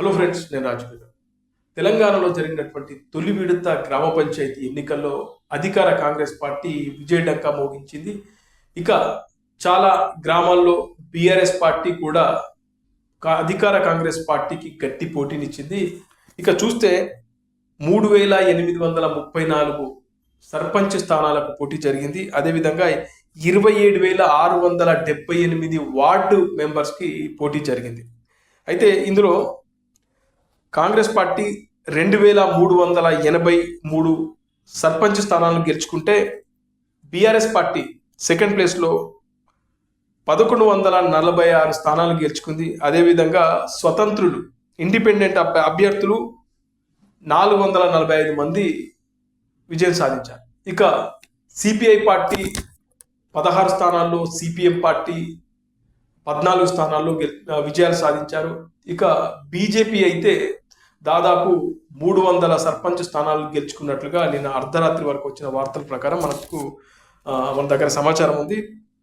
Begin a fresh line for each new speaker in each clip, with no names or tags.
Hello friends నేను రాజపేద తెలంగాణలో జరిగినటువంటి తొలి విడత గ్రామ పంచాయతీ ఎన్నికల్లో అధికార కాంగ్రెస్ పార్టీ విజయ డంకా మోగించింది. ఇక చాలా గ్రామాల్లో బీఆర్ఎస్ పార్టీ కూడా అధికార కాంగ్రెస్ పార్టీకి గట్టి పోటీనిచ్చింది. ఇక చూస్తే మూడు వేల ఎనిమిది వందల ముప్పై నాలుగు సర్పంచ్ స్థానాలకు పోటీ జరిగింది. అదేవిధంగా ఇరవై ఏడు వేల ఆరు వందల డెబ్బై ఎనిమిది వార్డు మెంబర్స్కి పోటీ జరిగింది. అయితే ఇందులో కాంగ్రెస్ పార్టీ రెండు వేల మూడు వందల ఎనభై మూడు సర్పంచ్ స్థానాలను గెలుచుకుంటే బీఆర్ఎస్ పార్టీ సెకండ్ ప్లేస్లో పదకొండు వందల నలభై ఆరు స్థానాలు గెలుచుకుంది. అదేవిధంగా స్వతంత్రులు ఇండిపెండెంట్ అభ్య- అభ్యర్థులు నాలుగు వందల నలభై ఐదు మంది విజయం సాధించారు. ఇక సిపిఐ పార్టీ పదహారు స్థానాల్లో సిపిఎం పార్టీ పద్నాలుగు స్థానాల్లో విజయాలు సాధించారు. ఇక బీజేపీ అయితే దాదాపు మూడు వందల సర్పంచ్ స్థానాలు గెలుచుకున్నట్లుగా నిన్న అర్ధరాత్రి వరకు వచ్చిన వార్తల ప్రకారం మనకు మన దగ్గర సమాచారం ఉంది.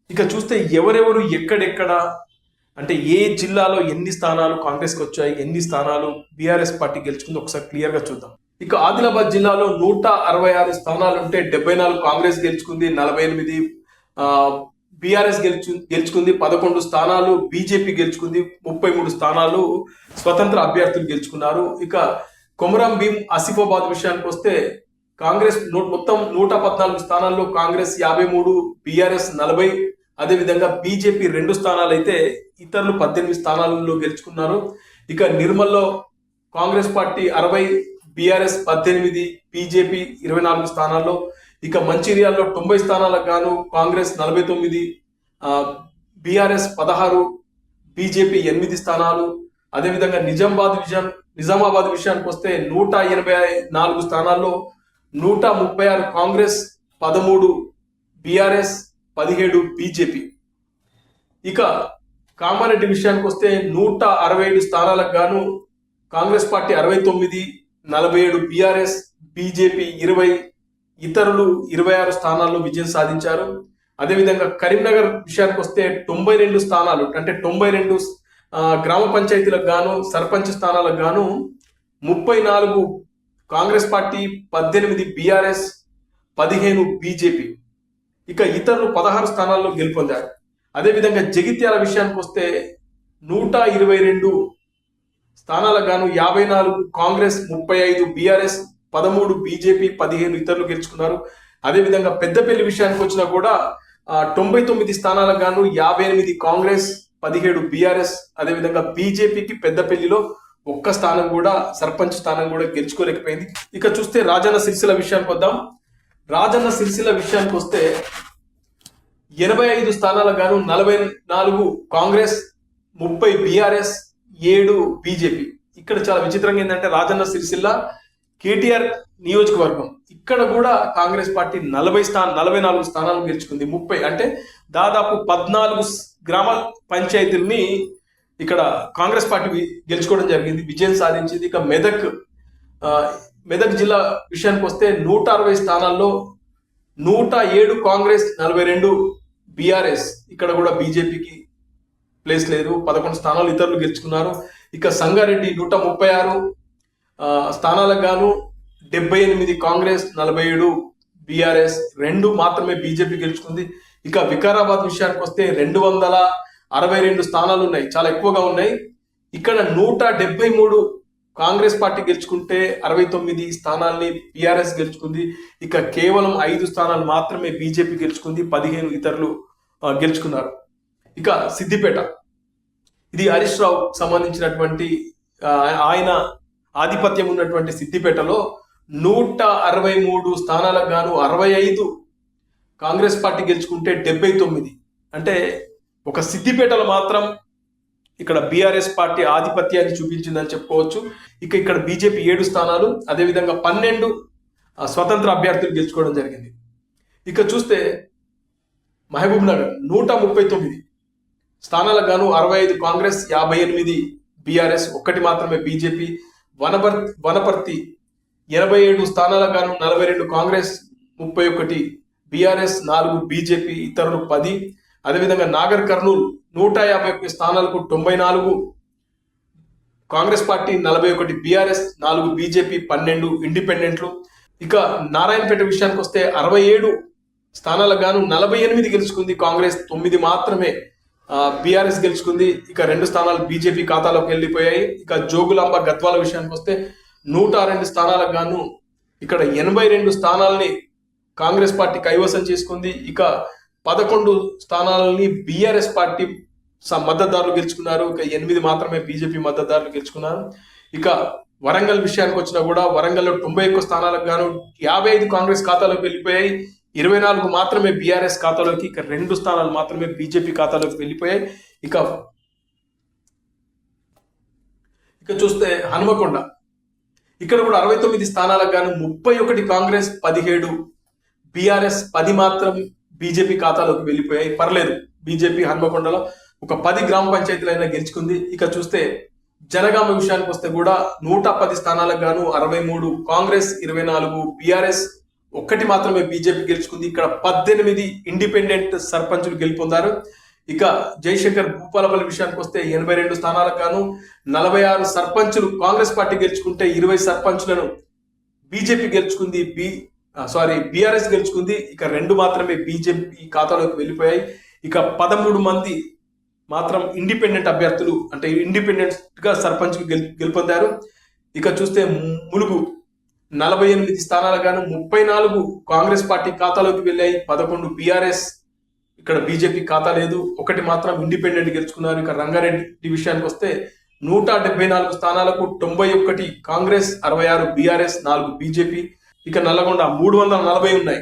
ఇక చూస్తే ఎవరెవరు ఎక్కడెక్కడ అంటే ఏ జిల్లాలో ఎన్ని స్థానాలు కాంగ్రెస్కి వచ్చాయి ఎన్ని స్థానాలు బీఆర్ఎస్ పార్టీ గెలుచుకుంది ఒకసారి క్లియర్గా చూద్దాం. ఇక ఆదిలాబాద్ జిల్లాలో నూట అరవై ఆరు స్థానాలు ఉంటే డెబ్బై నాలుగు కాంగ్రెస్ గెలుచుకుంది నలభై ఎనిమిది బీఆర్ఎస్ గెలుచు గెలుచుకుంది పదకొండు స్థానాలు బీజేపీ గెలుచుకుంది ముప్పై మూడు స్థానాలు స్వతంత్ర అభ్యర్థులు గెలుచుకున్నారు. ఇక కొమరం భీం ఆసిఫాబాద్ విషయానికి వస్తే కాంగ్రెస్ నూ- మొత్తం నూట పద్నాలుగు స్థానాల్లో కాంగ్రెస్ యాభై మూడు బీఆర్ఎస్ నలభై అదేవిధంగా బీజేపీ రెండు స్థానాలు అయితే ఇతరులు పద్దెనిమిది స్థానాలలో గెలుచుకున్నారు. ఇక నిర్మల్లో కాంగ్రెస్ పార్టీ అరవై బీఆర్ఎస్ పద్దెనిమిది బీజేపీ ఇరవై నాలుగు స్థానాల్లో. ఇక మంచిర్యాలలో తొంభై స్థానాలకు గాను కాంగ్రెస్ నలభై తొమ్మిది బీఆర్ఎస్ పదహారు బీజేపీ ఎనిమిది స్థానాలు. అదేవిధంగా నిజామాబాద్ విషయం నిజామాబాద్ విషయానికి వస్తే నూట ఎనభై నాలుగు స్థానాల్లో నూట ముప్పై ఆరు కాంగ్రెస్ పదమూడు బీఆర్ఎస్ పదిహేడు బీజేపీ. ఇక కామారెడ్డి విషయానికి వస్తే నూట అరవై ఏడు స్థానాలకు గాను కాంగ్రెస్ పార్టీ అరవై తొమ్మిది నలభై ఏడు బీఆర్ఎస్ బీజేపీ ఇరవై ఇతరులు ఇరవై ఆరు స్థానాల్లో విజయం సాధించారు. అదేవిధంగా కరీంనగర్ విషయానికి వస్తే తొంభై రెండు స్థానాలు అంటే తొంభై రెండు గ్రామ పంచాయతీలకు గాను సర్పంచ్ స్థానాలకు గాను ముప్పై నాలుగు కాంగ్రెస్ పార్టీ పద్దెనిమిది బీఆర్ఎస్ పదిహేను బీజేపీ. ఇక ఇతరులు పదహారు స్థానాల్లో గెలుపొందారు. అదేవిధంగా జగిత్యాల విషయానికి వస్తే నూట ఇరవై రెండు స్థానాలకు గాను యాభై నాలుగు కాంగ్రెస్ ముప్పై ఐదు బీఆర్ఎస్ పదమూడు బీజేపీ పదిహేను ఇతరులు గెలుచుకున్నారు. అదేవిధంగా పెద్దపల్లి విషయానికి వచ్చినా కూడా తొంభై తొమ్మిది స్థానాలకు గాను యాభై ఎనిమిది కాంగ్రెస్ పదిహేడు బీఆర్ఎస్ అదేవిధంగా బీజేపీకి పెద్దపల్లిలో ఒక్క స్థానం కూడా సర్పంచ్ స్థానం కూడా గెలుచుకోలేకపోయింది. ఇక చూస్తే రాజన్న సిరిసిల విషయానికి వద్దాం. రాజన్న సిరిసిల విషయానికి వస్తే ఎనభై ఐదు స్థానాలకు గాను నలభై నాలుగు కాంగ్రెస్ ముప్పై బీఆర్ఎస్ ఏడు బీజేపీ. ఇక్కడ చాలా విచిత్రంగా ఏంటంటే రాజన్న సిరిసిల్ల కేటీఆర్ నియోజకవర్గం. ఇక్కడ కూడా కాంగ్రెస్ పార్టీ నలభై స్థానం నలభై నాలుగు స్థానాలు గెలుచుకుంది. ముప్పై అంటే దాదాపు పద్నాలుగు గ్రామ పంచాయతీల్ని ఇక్కడ కాంగ్రెస్ పార్టీ గెలుచుకోవడం జరిగింది. విజయం సాధించింది. ఇక మెదక్ మెదక్ జిల్లా విషయానికి వస్తే నూట అరవై స్థానాల్లో నూట ఏడు కాంగ్రెస్ నలభై రెండు బీఆర్ఎస్ ఇక్కడ కూడా బీజేపీకి ప్లేస్ లేదు. పదకొండు స్థానాలు ఇతరులు గెలుచుకున్నారు. ఇక సంగారెడ్డి నూట ముప్పై ఆరు స్థానాలకు గాను డెబ్బై ఎనిమిది కాంగ్రెస్ నలభై ఏడు బీఆర్ఎస్ రెండు మాత్రమే బీజేపీ గెలుచుకుంది. ఇక వికారాబాద్ విషయానికి వస్తే రెండు వందల అరవై రెండు స్థానాలు ఉన్నాయి. చాలా ఎక్కువగా ఉన్నాయి. ఇక్కడ నూట డెబ్బై మూడు కాంగ్రెస్ పార్టీ గెలుచుకుంటే అరవై తొమ్మిది స్థానాల్ని బీఆర్ఎస్ గెలుచుకుంది. ఇక కేవలం ఐదు స్థానాలు మాత్రమే బీజేపీ గెలుచుకుంది. పదిహేను ఇతరులు గెలుచుకున్నారు. ఇక సిద్దిపేట. ఇది హరీష్ రావు సంబంధించినటువంటి ఆయన ఆధిపత్యం ఉన్నటువంటి సిద్దిపేటలో నూట అరవై మూడు స్థానాలకు గాను అరవై ఐదు కాంగ్రెస్ పార్టీ గెలుచుకుంటే డెబ్బై తొమ్మిది. అంటే ఒక సిద్దిపేటలో మాత్రం ఇక్కడ బీఆర్ఎస్ పార్టీ ఆధిపత్యాన్ని చూపించిందని చెప్పుకోవచ్చు. ఇక ఇక్కడ బీజేపీ ఏడు స్థానాలు అదేవిధంగా పన్నెండు ఆ, స్వతంత్ర అభ్యర్థులు గెలుచుకోవడం జరిగింది. ఇక చూస్తే మహబూబ్ నగర్ నూట ముప్పై తొమ్మిది. స్థానాలకు గాను అరవై ఐదు కాంగ్రెస్ యాభై ఎనిమిది బీఆర్ఎస్ ఒక్కటి మాత్రమే బీజేపీ. వనపర్ వనపర్తి ఎనభై ఏడు స్థానాలకు గాను నలభై రెండు కాంగ్రెస్ ముప్పై ఒకటి బీఆర్ఎస్ నాలుగు బీజేపీ ఇతరులు పది. అదేవిధంగా నాగర్ కర్నూలు నూట యాభై ఒకటి స్థానాలకు తొంభై నాలుగు. కాంగ్రెస్ పార్టీ నలభై ఒకటి బీఆర్ఎస్ నాలుగు బీజేపీ పన్నెండు ఇండిపెండెంట్లు. ఇక నారాయణపేట విషయానికి వస్తే అరవై ఏడు స్థానాలకు గాను నలభై ఎనిమిది గెలుచుకుంది కాంగ్రెస్ తొమ్మిది మాత్రమే. బీఆర్ఎస్ గెలుచుకుంది. ఇక రెండు స్థానాలు బీజేపీ ఖాతాలోకి వెళ్ళిపోయాయి. ఇక జోగులాంబ గద్వాల విషయానికి వస్తే నూట రెండు స్థానాలకు గాను ఇక్కడ ఎనభై రెండు స్థానాలని కాంగ్రెస్ పార్టీ కైవసం చేసుకుంది. ఇక పదకొండు స్థానాలని బీఆర్ఎస్ పార్టీ స- మద్దతుదారులు గెలుచుకున్నారు. ఇక ఎనిమిది మాత్రమే బీజేపీ మద్దతుదారులు గెలుచుకున్నారు. ఇక వరంగల్ విషయానికి వచ్చినా కూడా వరంగల్లో తొంభై ఒక్క స్థానాలకు గాను యాభై ఐదు కాంగ్రెస్ ఖాతాలోకి వెళ్ళిపోయాయి. ఇరవై నాలుగు మాత్రమే బీఆర్ఎస్ ఖాతాలోకి ఇక రెండు స్థానాలు మాత్రమే బీజేపీ ఖాతాలోకి వెళ్ళిపోయాయి. ఇక ఇక చూస్తే హనుమకొండ. ఇక్కడ కూడా అరవై తొమ్మిది స్థానాలకు గాను ముప్పై ఒకటి కాంగ్రెస్ పదిహేడు బీఆర్ఎస్ పది మాత్రం బీజేపీ ఖాతాలోకి వెళ్ళిపోయాయి. పర్లేదు బీజేపీ హన్మకొండలో ఒక పది గ్రామ పంచాయతీలైనా గెలుచుకుంది. ఇక చూస్తే జనగామ విషయానికి వస్తే కూడా నూట పది స్థానాలకు గాను అరవై మూడు కాంగ్రెస్ ఇరవై నాలుగు బీఆర్ఎస్ ఒక్కటి మాత్రమే బీజేపీ గెలుచుకుంది. ఇక్కడ పద్దెనిమిది ఇండిపెండెంట్ సర్పంచులు గెలుపొందారు. ఇక జయశంకర్ భూపాలపల్లి విషయానికి వస్తే ఎనభై రెండు స్థానాలకు గాను నలభై ఆరు సర్పంచులు కాంగ్రెస్ పార్టీ గెలుచుకుంటే ఇరవై సర్పంచులను బీజేపీ గెలుచుకుంది. బి సారీ బీఆర్ఎస్ గెలుచుకుంది. ఇక రెండు మాత్రమే బీజేపీ ఖాతాలోకి వెళ్ళిపోయాయి. ఇక పదమూడు మంది మాత్రం ఇండిపెండెంట్ అభ్యర్థులు అంటే ఇండిపెండెంట్గా సర్పంచ్ గెలుపొందారు. ఇక చూస్తే ములుగు నలభై ఎనిమిది స్థానాలు గాను ముప్పై నాలుగు కాంగ్రెస్ పార్టీ ఖాతాలోకి వెళ్ళాయి పదకొండు బీఆర్ఎస్ ఇక్కడ బీజేపీ ఖాతా లేదు. ఒకటి మాత్రం ఇండిపెండెంట్ గెలుచుకున్నారు ఇక రంగారెడ్డి విషయానికి వస్తే నూట డెబ్బై నాలుగు స్థానాలకు తొంభై ఒకటి కాంగ్రెస్ అరవై ఆరు బీఆర్ఎస్ నాలుగు బీజేపీ ఇక నల్లగొండ మూడు వందల నలభై ఉన్నాయి.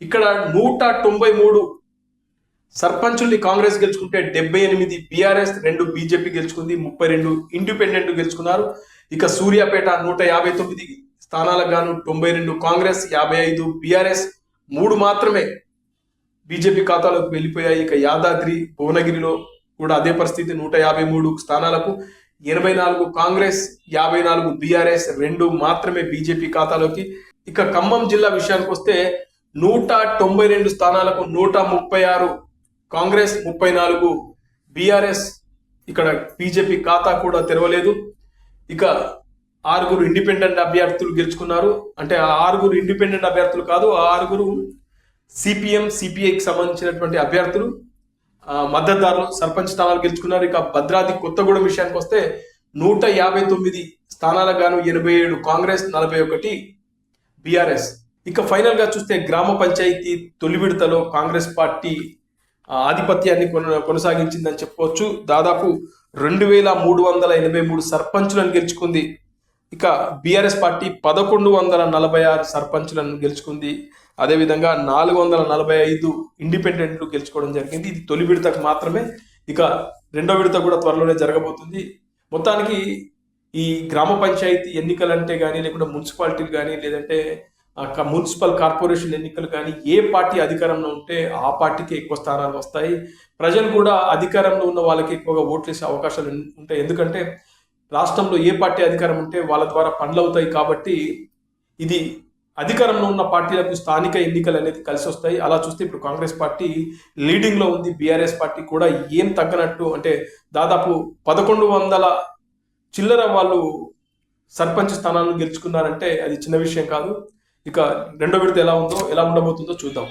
ఇక్కడ నూట తొంభై మూడు సర్పంచుల్ని కాంగ్రెస్ గెలుచుకుంటే డెబ్బై ఎనిమిది బీఆర్ఎస్ రెండు బీజేపీ గెలుచుకుంది ముప్పై రెండు ఇండిపెండెంట్ గెలుచుకున్నారు. ఇక సూర్యాపేట నూట యాభై తొమ్మిది స్థానాలకు గాను తొంభై రెండు కాంగ్రెస్ యాభై ఐదు బీఆర్ఎస్ మూడు మాత్రమే బీజేపీ ఖాతాలోకి వెళ్ళిపోయాయి. ఇక యాదాద్రి భువనగిరిలో కూడా అదే పరిస్థితి. నూట యాభై మూడు స్థానాలకు ఎనభై నాలుగు కాంగ్రెస్ యాభై నాలుగు బీఆర్ఎస్ రెండు మాత్రమే బీజేపీ ఖాతాలోకి. ఇక ఖమ్మం జిల్లా విషయానికి వస్తే నూట తొంభై రెండు స్థానాలకు నూట ముప్పై ఆరు కాంగ్రెస్ ముప్పై నాలుగు బీఆర్ఎస్. ఇక్కడ బీజేపీ ఖాతా కూడా తెరవలేదు. ఇక ఆరుగురు ఇండిపెండెంట్ అభ్యర్థులు గెలుచుకున్నారు. అంటే ఆ ఆరుగురు ఇండిపెండెంట్ అభ్యర్థులు కాదు ఆ ఆరుగురు సిపిఎం సిపిఐకి సంబంధించినటువంటి అభ్యర్థులు మద్దతుదారులు సర్పంచ్ స్థానాలు గెలుచుకున్నారు. ఇక భద్రాద్రి కొత్తగూడెం విషయానికి వస్తే నూట యాభై తొమ్మిది స్థానాలకు గాను ఎనభై ఏడు కాంగ్రెస్ నలభై ఒకటి బీఆర్ఎస్. ఇక ఫైనల్గా చూస్తే గ్రామ పంచాయతీ తొలి విడతలో కాంగ్రెస్ పార్టీ ఆధిపత్యాన్ని కొన కొనసాగించిందని చెప్పుకోవచ్చు. దాదాపు రెండు వేల మూడు వందల ఎనభై మూడు సర్పంచులను గెలుచుకుంది ఇక బీఆర్ఎస్ పార్టీ పదకొండు వందల నలభై ఆరు సర్పంచులను గెలుచుకుంది. అదేవిధంగా నాలుగు వందల నలభై ఐదు ఇండిపెండెంట్లు గెలుచుకోవడం జరిగింది. ఇది తొలి విడతకు మాత్రమే. ఇక రెండో విడత కూడా త్వరలోనే జరగబోతుంది. మొత్తానికి ఈ గ్రామ పంచాయతీ ఎన్నికలు అంటే కానీ లేకుంటే మున్సిపాలిటీలు కానీ లేదంటే మున్సిపల్ కార్పొరేషన్ ఎన్నికలు కానీ ఏ పార్టీ అధికారంలో ఉంటే ఆ పార్టీకి ఎక్కువ స్థానాలు వస్తాయి. ప్రజలు కూడా అధికారంలో ఉన్న వాళ్ళకి ఎక్కువగా ఓట్లు వేసే అవకాశాలు ఉంటాయి. ఎందుకంటే రాష్ట్రంలో ఏ పార్టీ అధికారం ఉంటే వాళ్ళ ద్వారా పనులు అవుతాయి కాబట్టి ఇది అధికారంలో ఉన్న పార్టీలకు స్థానిక ఎన్నికలు అనేది కలిసి వస్తాయి. అలా చూస్తే ఇప్పుడు కాంగ్రెస్ పార్టీ లీడింగ్లో ఉంది బీఆర్ఎస్ పార్టీ కూడా ఏం తగ్గనట్టు అంటే దాదాపు పదకొండు వందల చిల్లర వాళ్ళు సర్పంచ్ స్థానాలను గెలుచుకున్నారంటే అది చిన్న విషయం కాదు. ఇక రెండో విడత ఎలా ఉందో ఎలా ఉండబోతుందో చూద్దాం.